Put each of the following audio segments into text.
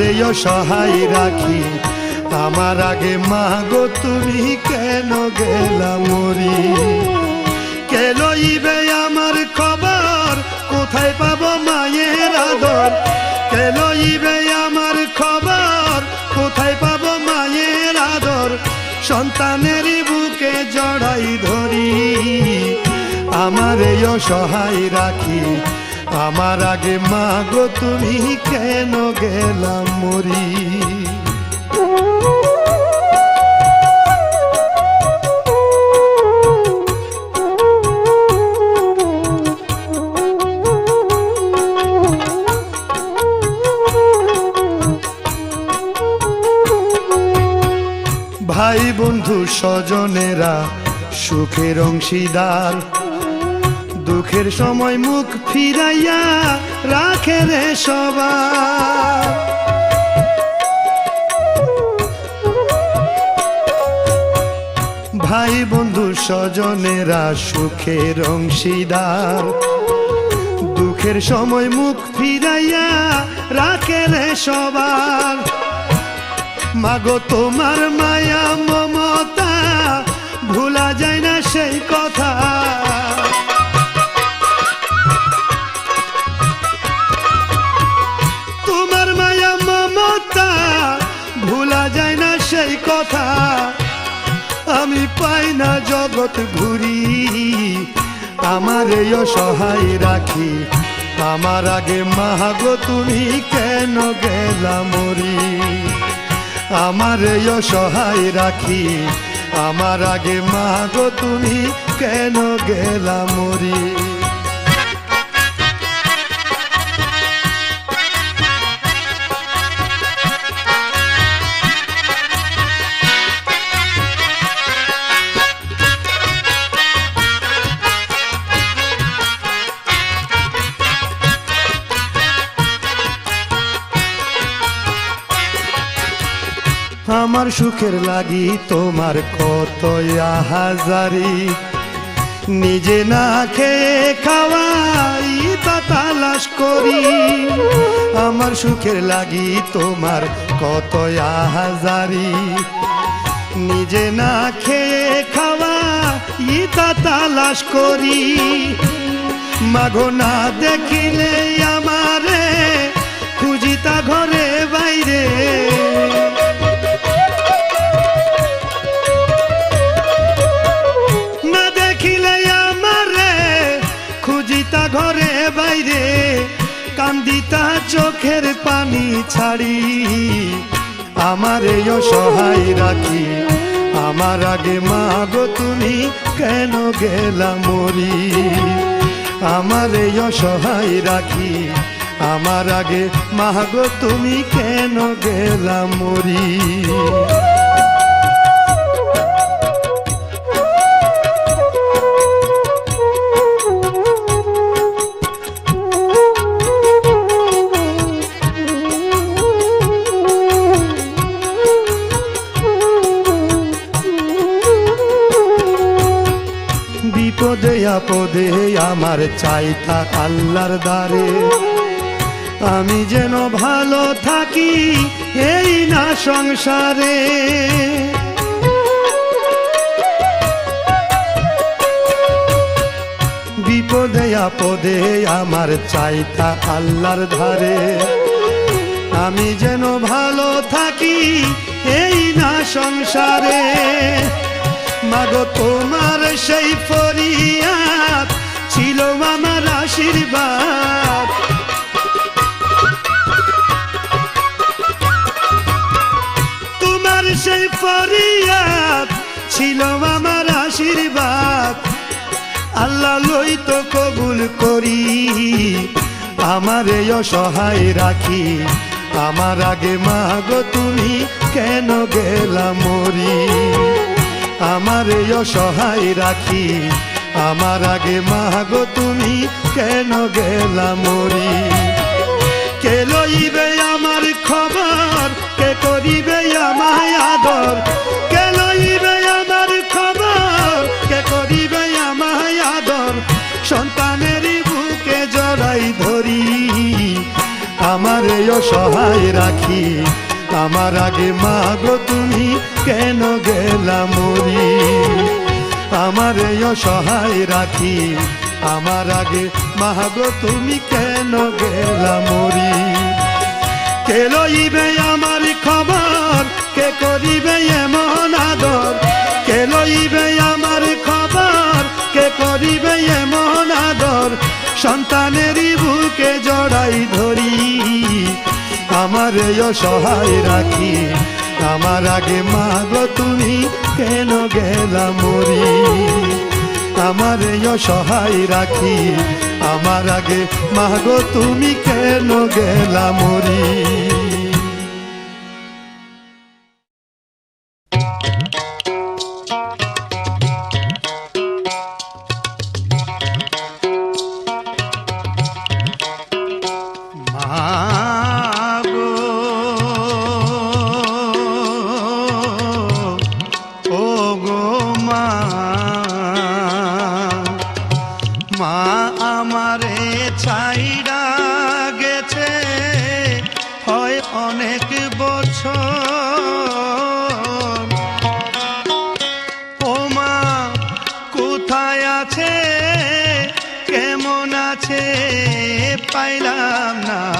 এই সহায় রাখি। আমার আগে, মা গো, তুমি কেন গেলা মরি? কে লইবে আমার খবর? কোথায় পাবো মায়ের আদর? কে লইবে আমার খবর? কোথায় পাবো মায়ের আদর? সন্তানের বুকে জড়াই ধরি। আমার সহায় রাখি। আমার আগে মা গো তুমি কেন গেলাম মরি? ভাই বন্ধু স্বজনেরা সুখের অংশীদার দুঃখের সময় মুখ ফিরাইয়া রাখে রে সবার। ভাই বন্ধু স্বজনেরা সুখের অংশীদার। দুঃখের সময় মুখ ফিরাইয়া রাখে রে সবার। মাগো তোমার মায়া জগৎ ঘুরি, আমার এই অসহায় রাখি। আমার আগে মাহাগো তুমি কেন গেলা মরি? আমার এই অসহায় রাখি। আমার আগে মাহাগো তুমি কেন গেলা মরি? আমার সুখের লাগি, তোমার কত হাজারি নিজে না খেয়ে খাওয়াই তা তালাশ করি। আমার সুখের লাগি, তোমার কত হাজারি নিজে না খেয়ে খাওয়া ইতা তালাশ করি। মাগো না দেখিলে আমারে খুঁজিতা ঘরে বাইরে। খুঁজিতা ঘরে বাইরে, কান্দিতা চোখের পানি ছাড়ি। আমার এই সহায় রাখি, আমার আগে মাগো তুমি কেন গেলা মরি? আমার সহায় রাখি, আমার আগে মাগো তুমি কেন গেলা মরি? বিপদে আমার চাইতা আল্লাহর দ্বারে। আমি যেন ভালো থাকি এই না সংসারে। বিপদে আপদে আমার চাইতা আল্লাহর ধারে। আমি যেন ভালো থাকি এই না সংসারে। মাগো তোমার সেই ফরিয়াদ ছিল আমার আশীর্বাদ। তোমার সেই ফরিয়াদ ছিল আমার আশীর্বাদ। আল্লাহ লই তো কবুল করি, আমার এই সহায় রাখি। আমার আগে মাগো, তুমি কেন গেলা মরি? আমার এই সহায় রাখি আমার আগে মাগো তুমি কেন গেলা মরি? কে লইবে আমার খবর? কে করিবে আমায় আদর? কে লইবে আমার খবর? কে করিবে আমায় আদর? সন্তানের বুকে জড়াই ধরি। আমার এই অসহায় রাখি। আমার আগে মাগো তুমি কেন গেলা মরি? আমার অসহায় রাখি। আমার আগে মাগো তুমি কেন গেলা মরি? কে লইবে আমার খবর? কে করিবে এমন আদর? কে লইবে আমার খবর? কে করিবে এমন আদর? সন্তানেরই বুকে জড়াই ধরি। আমার এই সহায় রাখি। আমার আগে মাগো তুমি, কেন গেলা মরি? আমার অসহায় সহায় রাখি, আমার আগে মাগো তুমি, কেন গেলা মরি? পাইলাম না।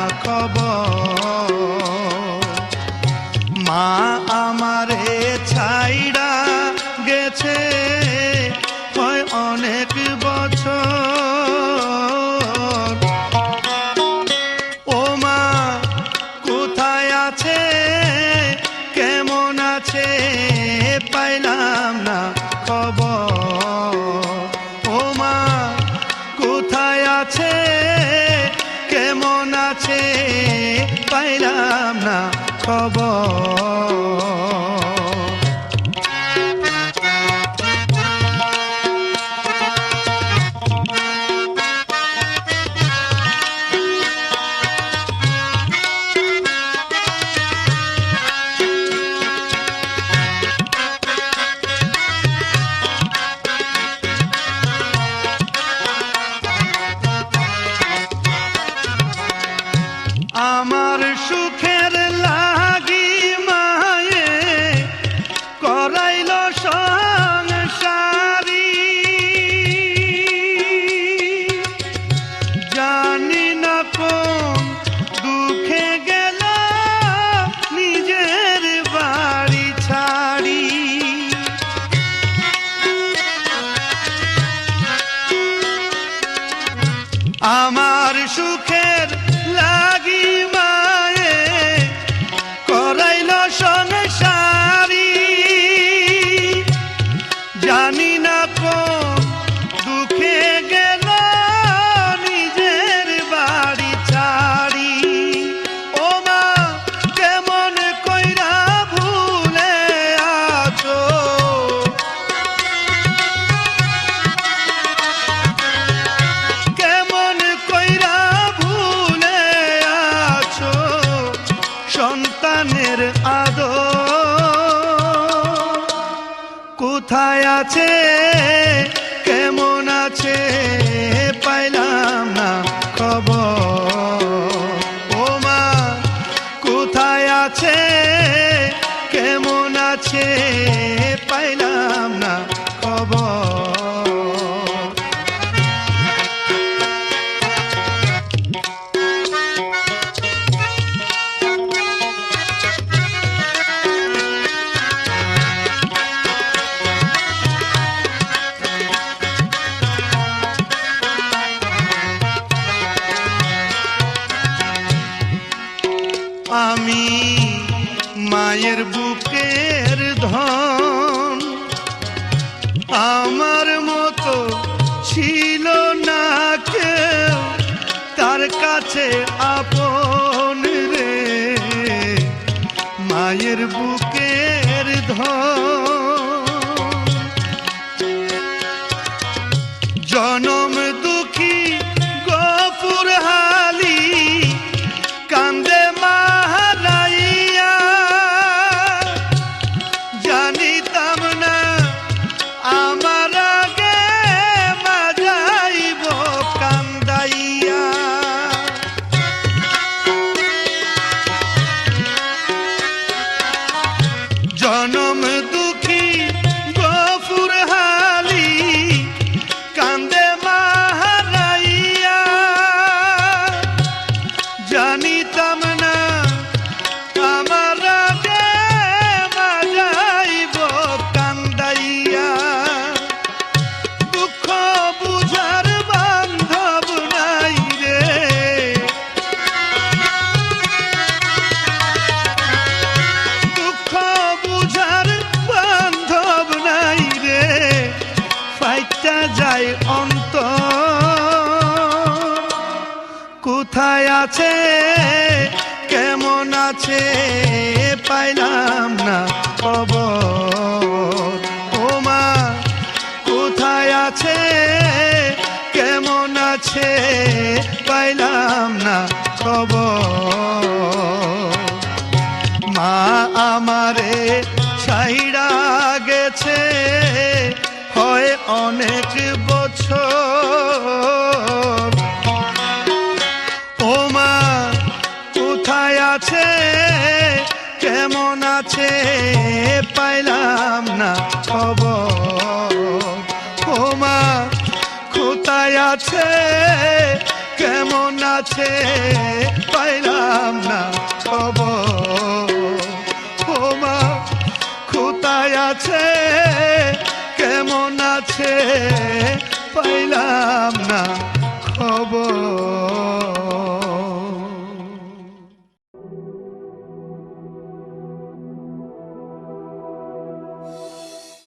আছে কেমন আছে পাইলাম না। মায়ের বুকের ধন কোথায় আছে? কেমন আছে? পাইলাম না খবর। ওমা, কোথায় আছে? কেমন আছে? পাইলাম না খবর। মা আমারে ছাইড়া গেছে। হয় অনেক বছর আছে পাইলাম না খবর। ও মা কোথায় আছে, কেমন আছে, পাইলাম না খবর। ও মা কোথায় আছে, কেমন আছে, পাইলাম না